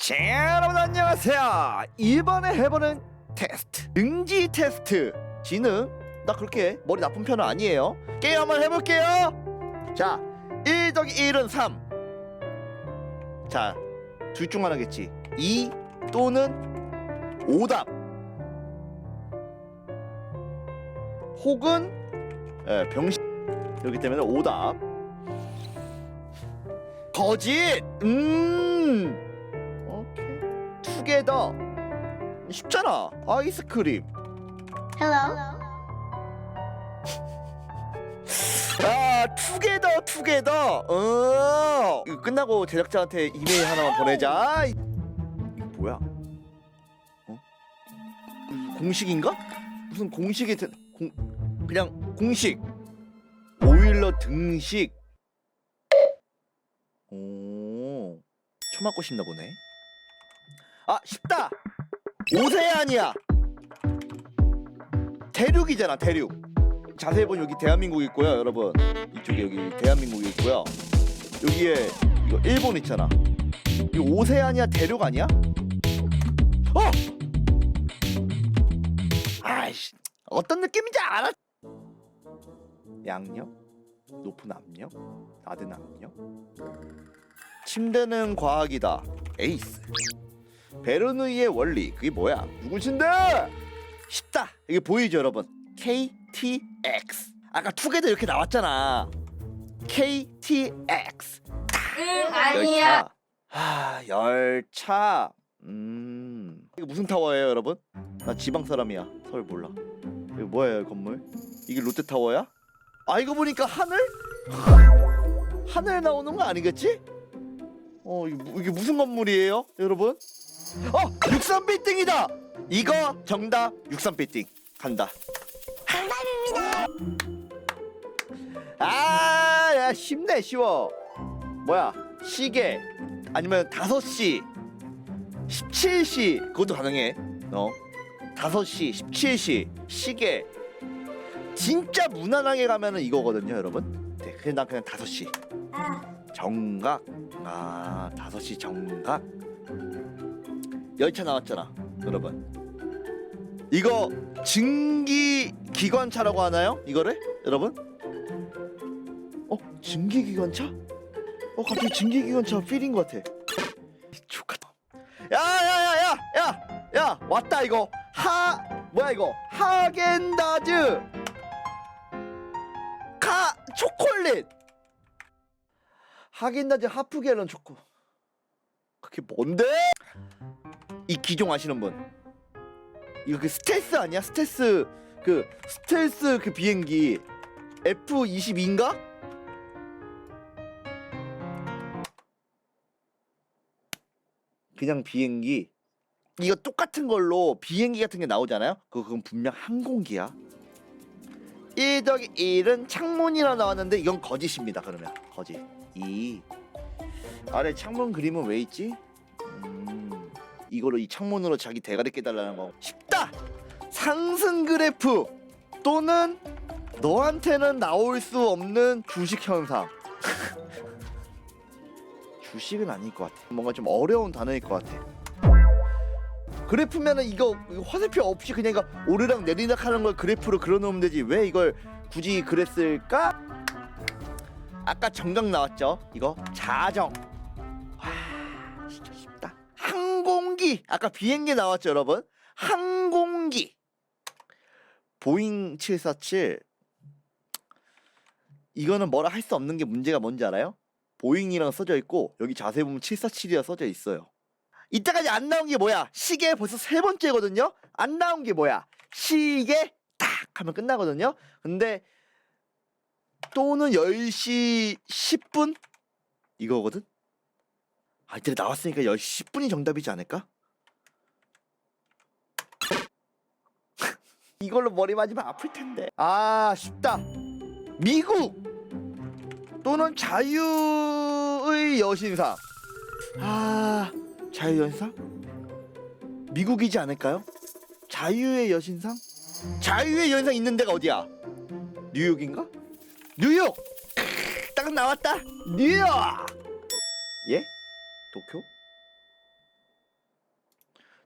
자, 여러분 안녕하세요. 이번에 해보는 테스트 능지 테스트 지능 나 그렇게 머리 나쁜 편은 아니에요. 게임 한번 해볼게요. 자, 1 더하기 1은 3. 자, 둘 중 하나겠지. 2 또는 오답. 혹은 예, 병신 그렇기 때문에 오답. 거짓. 음. 투게더. 쉽잖아. 아이스크림. Hello. 아, 투게더, 투게더. 어. 이거 끝나고 제작자한테 이메일 하나만 보내자. 이- 이거 뭐야? 어? 공식인가? 무슨 공식이 되... 공... 그냥 공식. 오일러 등식. 오. 처 맞고 싶나 보네. 아, 쉽다. 오세안이야. 대륙이잖아, 대륙. 자세히 보면 여기 대한민국 있고요, 여러분. 이쪽에 여기 대한민국이 있고요. 여기에 이거 일본 있잖아. 이거 오세아니아 대륙 아니야? 어! 아이씨, 어떤 느낌인지 알아? 양력, 높은 압력, 낮은 압력. 침대는 과학이다. 에이스. 베르누이의 원리 그게 뭐야? 누구신데? 쉽다. 이게 보이죠, 여러분? KTX. 아까 투게더 이렇게 나왔잖아. KTX. 응 아니야. 아, 열차. 음. 이거 무슨 타워예요, 여러분? 나 지방 사람이야. 서울 몰라. 이거 뭐예요, 이 건물? 이게 롯데 타워야? 아, 이거 보니까 하늘? 하늘 나오는 거 아니겠지? 어, 이게, 무- 이게 무슨 건물이에요, 여러분? 어, 63 빌딩이다. 이거 정답 63 빌딩 간다. 아, 야 쉽네 쉬워. 뭐야? 시계 아니면 5시 17시 그것도 가능해. 어? 5시 17시 시계 진짜 무난하게 가면은 이거거든요, 여러분. 네, 그냥 난 그냥 5시. 정각. 아, 5시 정각. 열차 나왔잖아, 여러분. 이거 증기 기관차라고 하나요? 이거를? 여러분? 어? 증기 기관차? 어 갑자기 증기 기관차 필인 것 같아. 좋겠다. 야야야 야 야! 야! 왔다 이거. 하 뭐야 이거? 하겐다즈. 카 초콜릿. 하겐다즈 하프갤런 초코. 그게 뭔데? 이 기종 아시는 분? 이거 그 스텔스 아니야? 스텔스 그 스텔스 그 비행기 F22인가? 그냥 비행기 이거 똑같은 걸로 비행기 같은 게 나오잖아요. 그건 분명 항공기야. 1 더하기 1은 창문이라 나왔는데 이건 거짓입니다. 그러면 거짓. 2 아래 창문 그림은 왜 있지? 음, 이거로 이 창문으로 자기 대가리 깨달라는 거 쉽다. 상승 그래프 또는 너한테는 나올 수 없는 주식 현상. 주식은 아닐 것 같아. 뭔가 좀 어려운 단어일 것 같아. 그래프면은 이거, 이거 화살표 없이 그냥 이거 오르락 내리락 하는 걸 그래프로 그려놓으면 되지. 왜 이걸 굳이 그랬을까? 아까 정각 나왔죠? 이거 자정. 항공기. 아까 비행기 나왔죠, 여러분? 항공기. 보잉 747 이거는 뭐라 할 수 없는 게 문제가 뭔지 알아요? 보잉이랑 써져 있고 여기 자세히 보면 747이라 써져 있어요. 이때까지 안 나온 게 뭐야? 시계 벌써 세 번째거든요. 안 나온 게 뭐야? 시계 딱 하면 끝나거든요. 근데 또는 10시 10분 이거거든. 아 이때 나왔으니까 10시 10분이 정답이지 않을까? 이걸로 머리 맞으면 아플 텐데. 아 쉽다. 미국 또는 자유의 여신상. 아 자유 여신상? 미국이지 않을까요? 자유의 여신상? 자유의 여신상 있는 데가 어디야? 뉴욕인가? 뉴욕! 딱 나왔다. 뉴욕! 예? 도쿄?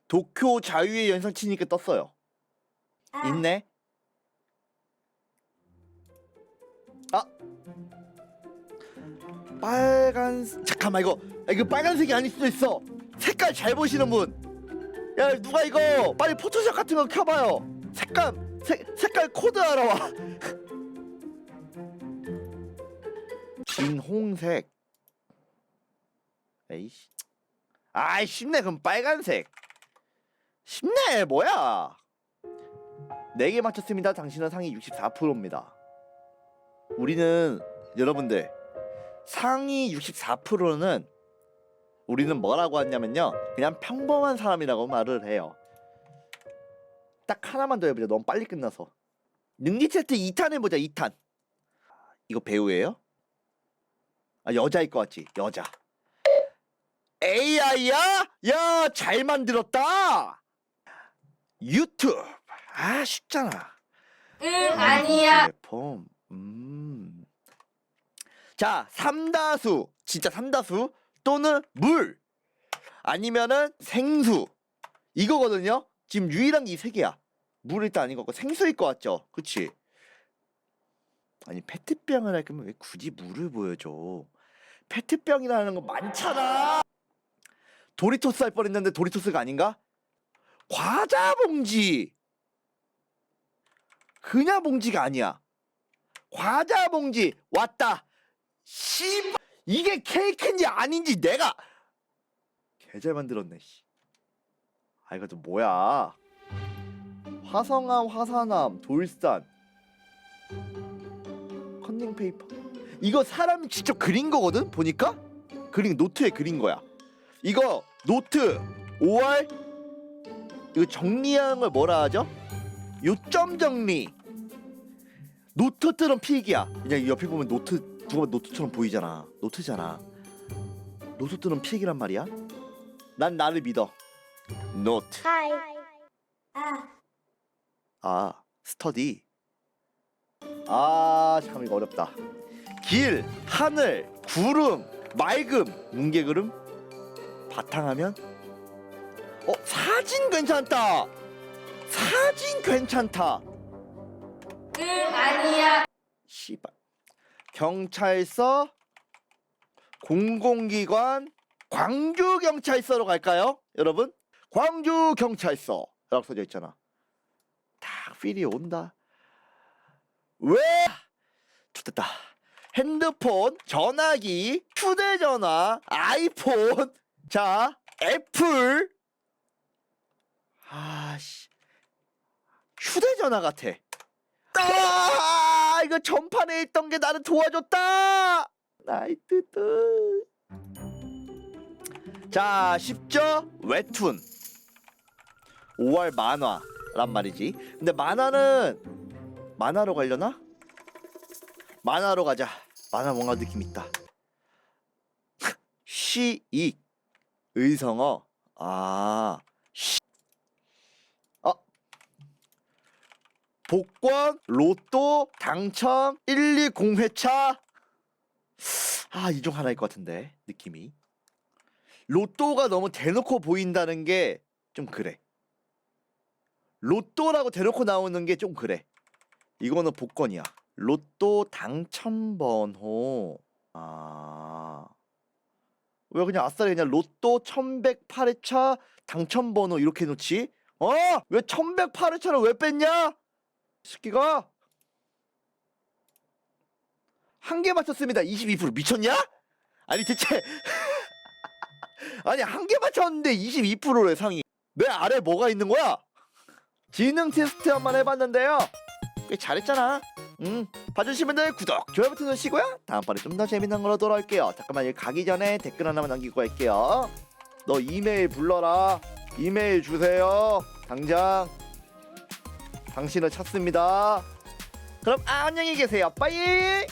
도쿄 자유의 연상 치니까 떴어요. 있네. 아 빨간 잠깐만 이거 아, 이거 빨간색이 아닐 수도 있어. 색깔 잘 보시는 분. 야 누가 이거 빨리 포토샵 같은 거 켜봐요. 색깔 색 색깔 코드 알아와. 진홍색. 에이씨. 아이 쉽네 그럼 빨간색. 쉽네 뭐야? 4개 맞췄습니다. 당신은 상위 64%입니다. 우리는 여러분들 상위 64%는 우리는 뭐라고 하냐면요. 그냥 평범한 사람이라고 말을 해요. 딱 하나만 더 해보자. 너무 빨리 끝나서. 능지 테스트 2탄 해보자. 2탄. 이거 배우예요? 아 여자일 것 같지? 여자. AI야? 야, 잘 만들었다. 유튜브. 아, 쉽잖아. 응, 아니야. 플랫폼. 음. 자, 삼다수. 진짜 삼다수 또는 물. 아니면은 생수. 이거거든요. 지금 유일한 게 이 세 개야. 물 일단 아닌 것 같고 생수일 것 같죠? 그치? 아니 페트병을 할 거면 왜 굳이 물을 보여줘? 페트병이라는 거 많잖아. 도리토스 할 뻔했는데 도리토스가 아닌가? 과자 봉지. 그냥 봉지가 아니야. 과자 봉지 왔다. 씨 이게 케이크인지 아닌지 내가 개잘 만들었네. 씨. 아 이거 좀 뭐야? 화성암, 화산암, 돌산, 컨닝 페이퍼. 이거 사람이 직접 그린 거거든? 보니까 그린 노트에 그린 거야. 이거 노트 5월 이거 정리하는 걸 뭐라 하죠? 요점 정리. 노트처럼 필기야. 그냥 옆에 보면 노트 누가 노트처럼 보이잖아. 노트잖아. 노트처럼 필기란 말이야. 난 나를 믿어. 노트. Hi. 아 스터디. 아 잠깐 이거 어렵다. 길, 하늘, 구름, 맑음, 뭉게구름, 바탕화면. 어 사진 괜찮다. 사진 괜찮다. 응, 아니야. 씨발. 경찰서, 공공기관, 광주 경찰서로 갈까요, 여러분? 광주 경찰서 라고 써져 있잖아. 딱 필이 온다. 왜? 좋됐다. 핸드폰, 전화기, 휴대전화, 아이폰, 자 애플. 아씨, 휴대전화 같아. 아 이거 전판에 있던 게 나를 도와줬다! 나이트드 자 쉽죠? 웹툰. 5월 만화란 말이지. 근데 만화는 만화로 가려나? 만화로 가자. 만화 뭔가 느낌 있다. 시익. 의성어. 아 복권, 로또, 당첨, 120회차. 아, 이 중 하나일 것 같은데, 느낌이. 로또가 너무 대놓고 보인다는 게 좀 그래. 로또라고 대놓고 나오는 게 좀 그래. 이거는 복권이야. 로또 당첨 번호. 아. 왜 그냥 아싸리 그냥 로또 1108회차 당첨 번호 이렇게 놓지? 어? 왜 1108회차를 왜 뺐냐? 새끼가 한 개 맞췄습니다. 22% 미쳤냐? 아니 대체 아니 한 개 맞췄는데 22%래 상이. 내 아래 뭐가 있는 거야? 지능 테스트 한번 해봤는데요. 꽤 잘했잖아. 음, 봐주신 분들 구독, 좋아요 버튼 누르시고요. 다음번에 좀 더 재밌는 걸로 돌아올게요. 잠깐만 여기 가기 전에 댓글 하나만 남기고 갈게요. 너 이메일 불러라. 이메일 주세요. 당장. 당신을 찾습니다. 그럼 안녕히 계세요. 빠이.